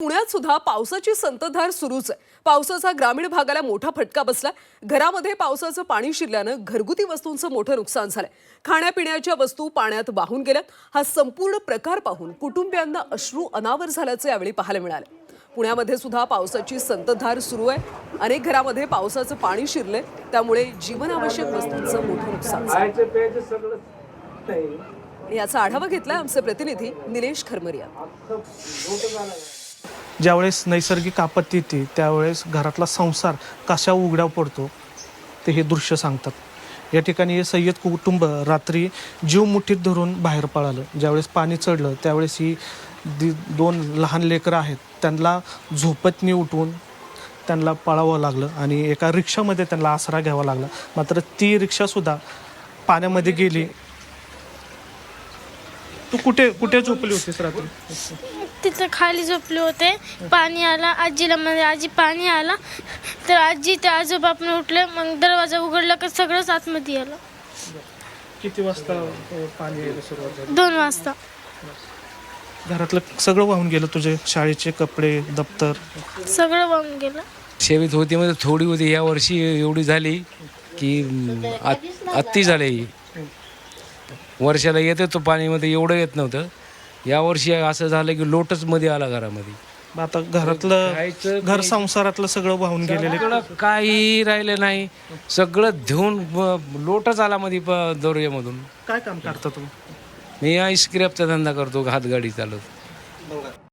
पुण्यात सुद्धा पावसाची संततधार सुरूच आहे. पावसाचा ग्रामीण भागाला मोठा फटका बसला. घरामध्ये पावसाचं पाणी शिरल्यानं घरगुती वस्तूंचं मोठं नुकसान झालंय. खाण्यापिण्याच्या वस्तू पाण्यात वाहून गेल्यात. हा संपूर्ण प्रकार पाहून कुटुंबियांना अश्रू अनावर झाल्याचं यावेळी पाहायला मिळालं. पुण्यामध्ये सुद्धा पावसाची संततधार सुरू आहे. अनेक घरामध्ये पावसाचं पाणी शिरलंय. त्यामुळे जीवनावश्यक वस्तूंचं मोठं नुकसान झालं याचा आढावा घेतलाय आमचे प्रतिनिधी निलेश खरमरिया. ज्यावेळेस नैसर्गिक आपत्ती येते त्यावेळेस घरातला संसार कशा उघड्या पडतो ते हे दृश्य सांगतात. या ठिकाणी हे सय्यद कुटुंब रात्री जीव मुठीत धरून बाहेर पळालं. ज्यावेळेस पाणी चढलं त्यावेळेस ही दि दोन लहान लेकरं आहेत त्यांना झोपतनी उठवून त्यांना पळावं लागलं आणि एका रिक्षामध्ये त्यांना आसरा घ्यावा लागला. मात्र ती रिक्षासुद्धा पाण्यामध्ये गेली. तू कुठे कुठे झोपली होतीस रात्री? तिथं खाली झोपले होते. पाणी आला आजीला म्हणजे आजी पाणी आला. तर आजी त्या आजोबा पण उठले मग दरवाजा उघडला का सगळंच आतमध्ये आलं. किती वाजता अ, पाणी यायला सुरुवात झाली? दोन वाजता. घरातलं सगळं वाहून गेलं तुझे शाळेचे कपडे दप्तर? सगळं वाहून गेलं. शेवीत होती मध्ये थोडी होती. या वर्षी एवढी झाली की म, आत- अति झाली. वर्षाला येत तो पाणीमध्ये एवढं येत नव्हतं. या वर्षी असं झालं की लोटच मध्ये आला घरामध्ये. मग आता घरातलं घर संसारातलं सगळं वाहून गेलेले सगळं काही राहिलं नाही. सगळं धुवून ब- लोटच आला मध्ये प- दौऱ्यामधून काय काम करता तू मी आईस्क्रेपचा धंदा करतो हातगाडी चालवतो.